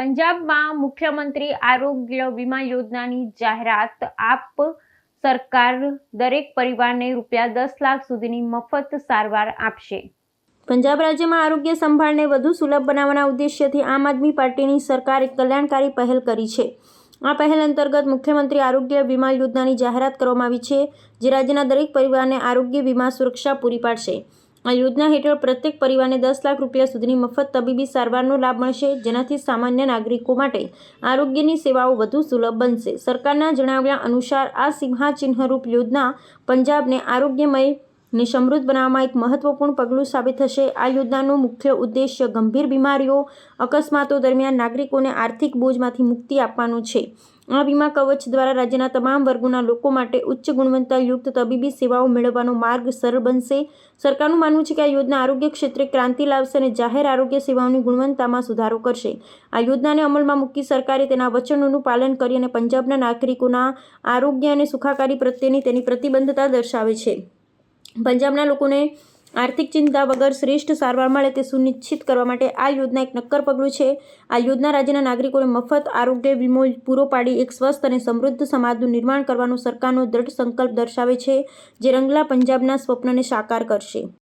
પંજાબમાં મુખ્યમંત્રી આરોગ્ય વીમા યોજનાની જાહેરાત આપ સરકાર દરેક પરિવારને રૂપિયા દસ લાખ સુધીની મફત સારવાર આપશે. પંજાબ રાજ્યમાં આરોગ્ય સંભાળને વધુ સુલભ બનાવવાના ઉદ્દેશ્યથી આમ આદમી પાર્ટીની સરકારે કલ્યાણકારી પહેલ કરી છે. આ પહેલ અંતર્ગત મુખ્યમંત્રી આરોગ્ય વીમા યોજનાની જાહેરાત કરવામાં આવી છે, જે રાજ્યના દરેક પરિવારને આરોગ્ય વીમા સુરક્ષા પૂરી પાડશે. આ યોજના હેઠળ પ્રત્યેક પરિવારને દસ લાખ રૂપિયા સુધીની મફત તબીબી સારવારનો લાભ મળશે, જેનાથી સામાન્ય નાગરિકો માટે આરોગ્યની સેવાઓ વધુ સુલભ બનશે. સરકારના જણાવ્યા અનુસાર આ સિંહાચિહ્નરૂપ યોજના પંજાબને આરોગ્યમય ને સમૃદ્ધ બનાવવામાં એક મહત્વપૂર્ણ પગલું સાબિત થશે. આ યોજનાનો મુખ્ય ઉદ્દેશ્ય ગંભીર બીમારીઓ, અકસ્માતો દરમિયાન નાગરિકોને આર્થિક બોજમાંથી મુક્તિ આપવાનો છે. આ વીમા કવચ દ્વારા રાજ્યના તમામ વર્ગોના લોકો માટે ઉચ્ચ ગુણવત્તાયુક્ત તબીબી સેવાઓ મેળવવાનો માર્ગ સરળ બનશે. સરકારનું માનવું છે કે આ યોજના આરોગ્ય ક્ષેત્રે ક્રાંતિ લાવશે અને જાહેર આરોગ્ય સેવાઓની ગુણવત્તામાં સુધારો કરશે. આ યોજનાને અમલમાં મૂકી સરકારે તેના વચનોનું પાલન કરી અને પંજાબના નાગરિકોના આરોગ્ય અને સુખાકારી પ્રત્યેની તેની પ્રતિબદ્ધતા દર્શાવે છે. પંજાબના લોકોને આર્થિક ચિંતા વગર શ્રેષ્ઠ સારવાર મળે તે સુનિશ્ચિત કરવા માટે આ યોજના એક નક્કર પગલું છે. આ યોજના રાજ્યના નાગરિકોને મફત, આરોગ્ય વીમો પૂરો પાડી, એક સ્વસ્થ અને સમૃદ્ધ સમાજનું નિર્માણ કરવાનો સરકારનો દ્રઢ સંકલ્પ દર્શાવે છે, જે રંગલા પંજાબના સ્વપ્નને સાકાર કરશે.